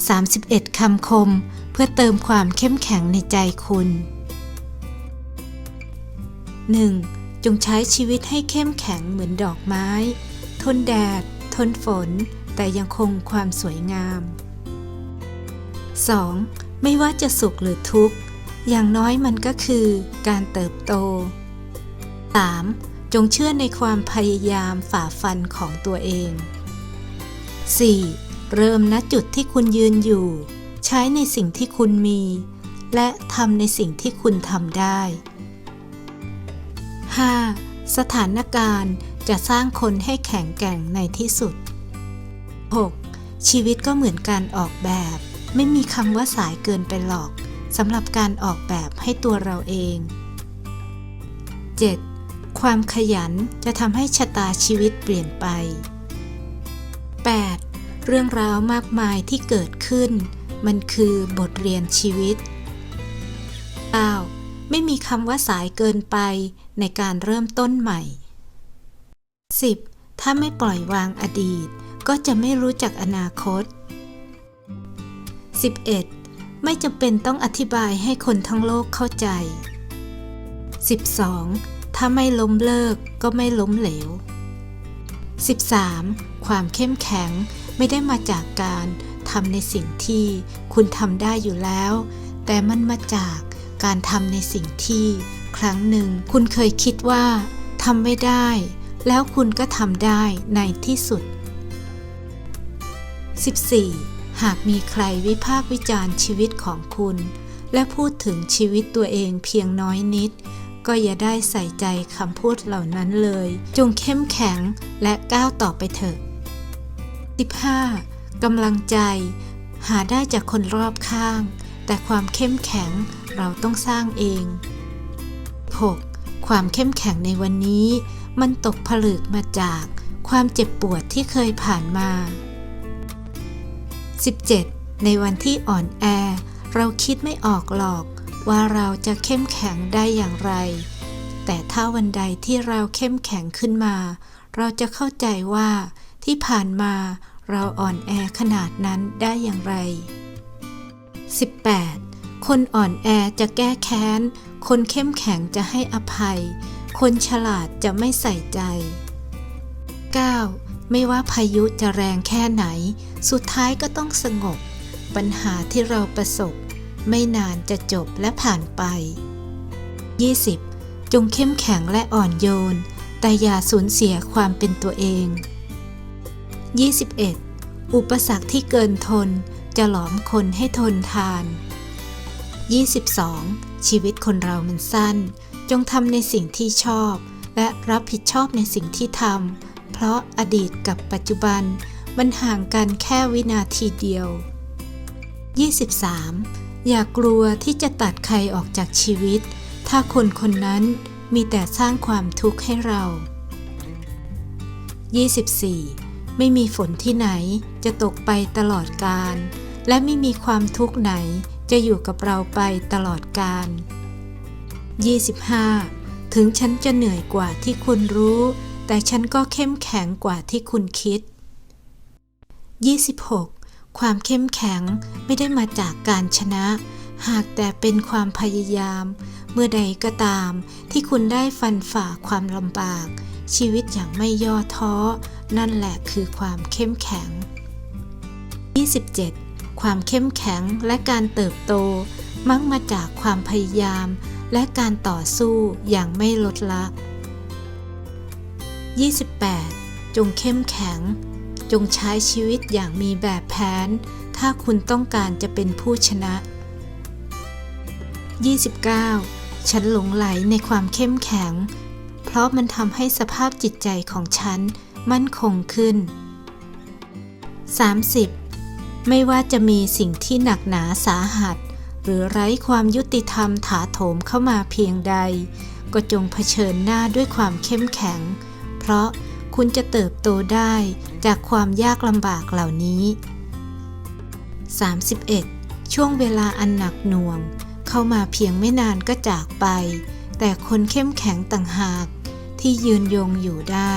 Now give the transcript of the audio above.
31 คำคม เพื่อเติมความเข้มแข็งในใจคุณ 1. จงใช้ชีวิตให้เข้มแข็งเหมือนดอกไม้ ทนแดด ทนฝน แต่ยังคงความสวยงาม 2. ไม่ว่าจะสุขหรือทุกข์ อย่างน้อยมันก็คือการเติบโต 3. จงเชื่อในความพยายามฝ่าฟันของตัวเอง 4. เริ่มณจุดที่คุณยืนอยู่ ใช้ในสิ่งที่คุณมี และทำในสิ่งที่คุณทำได้ 5. สถานการณ์จะสร้างคนให้แข็งแกร่งในที่สุด 6. ชีวิตก็เหมือนการออกแบบ ไม่มีคำว่าสายเกินไปหรอกสำหรับการออกแบบให้ตัวเราเอง 7. ความขยันจะทำให้ชะตาชีวิตเปลี่ยนไป 8. เรื่องราวมากมายที่เกิดขึ้น มันคือบทเรียนชีวิต 9. ไม่มีคำว่าสายเกินไปในการเริ่มต้นใหม่ 10. ถ้าไม่ปล่อยวางอดีต ก็จะไม่รู้จักอนาคต 11. ไม่จำเป็นต้องอธิบายให้คนทั้งโลกเข้าใจ 12. ถ้าไม่ล้มเลิกก็ไม่ล้มเหลว 13. ความเข้มแข็ง ไม่ได้มาจากการทำในสิ่งที่คุณทำได้อยู่แล้ว แต่มันมาจากการทำในสิ่งที่ ครั้งหนึ่ง คุณเคยคิดว่าทำไม่ได้ แล้วคุณก็ทำได้ในที่สุด 14. หากมีใครวิพากษ์วิจารณ์ชีวิตของคุณ และพูดถึงชีวิตตัวเองเพียงน้อยนิด ก็อย่าได้ใส่ใจคำพูดเหล่านั้นเลย จงเข้มแข็งและก้าวต่อไปเถอะ 15. กำลังใจ หาได้จากคนรอบข้าง แต่ความเข้มแข็งเราต้องสร้างเอง 6. ความเข้มแข็งในวันนี้ มันตกผลึกมาจากความเจ็บปวดที่เคยผ่านมา 17. ในวันที่อ่อนแอ เราคิดไม่ออกหรอกว่าเราจะเข้มแข็งได้อย่างไร แต่ถ้าวันใดที่เราเข้มแข็งขึ้นมา เราจะเข้าใจว่าที่ผ่านมา เราอ่อนแอขนาดนั้นได้อย่างไร 18. คนอ่อนแอจะแก้แค้น คนเข้มแข็งจะให้อภัย คนฉลาดจะไม่ใส่ใจ 9. ไม่ว่าพายุจะแรงแค่ไหน สุดท้ายก็ต้องสงบ ปัญหาที่เราประสบ ไม่นานจะจบและผ่านไป 20. จงเข้มแข็งและอ่อนโยน แต่อย่าสูญเสียความเป็นตัวเอง 21. อุปสรรคที่เกินทนจะหลอมคนให้ทนทาน 22. ชีวิตคนเรามันสั้น จงทำในสิ่งที่ชอบ และรับผิดชอบในสิ่งที่ทำ เพราะอดีตกับปัจจุบัน มันห่างกันแค่วินาทีเดียว 23. อย่ากลัวที่จะตัดใครออกจากชีวิต ถ้าคนคนนั้นมีแต่สร้างความทุกข์ให้เรา 24. ไม่มีฝนที่ไหนจะตกไปตลอดกาลและไม่มีความทุกข์ไหนจะอยู่กับเราไปตลอดกาล 25. ถึงฉันจะเหนื่อยกว่าที่คุณรู้ แต่ฉันก็เข้มแข็งกว่าที่คุณคิด 26. ความเข้มแข็งไม่ได้มาจากการชนะ หากแต่เป็นความพยายาม เมื่อใดก็ตามที่คุณได้ฟันฝ่าความลำบาก ชีวิตอย่างไม่ย่อท้อ นั่นแหละคือความเข้มแข็ง 27. ความเข้มแข็งและการเติบโต มักมาจากความพยายาม และการต่อสู้อย่างไม่ลดละ 28. จงเข้มแข็ง จงใช้ชีวิตอย่างมีแบบแผน ถ้าคุณต้องการจะเป็นผู้ชนะ 29. ฉันหลงไหลในความเข้มแข็ง เพราะมันทำให้สภาพจิตใจของฉันมั่นคงขึ้น 30. ไม่ว่าจะมีสิ่งที่หนักหนาสาหัส หรือไร้ความยุติธรรมถาโถมเข้ามาเพียงใด ก็จงเผชิญหน้าด้วยความเข้มแข็ง เพราะคุณจะเติบโตได้จากความยากลำบากเหล่านี้ 31. ช่วงเวลาอันหนักหน่วง เข้ามาเพียงไม่นานก็จากไป แต่คนเข้มแข็งต่างหาก ที่ยืนยงอยู่ได้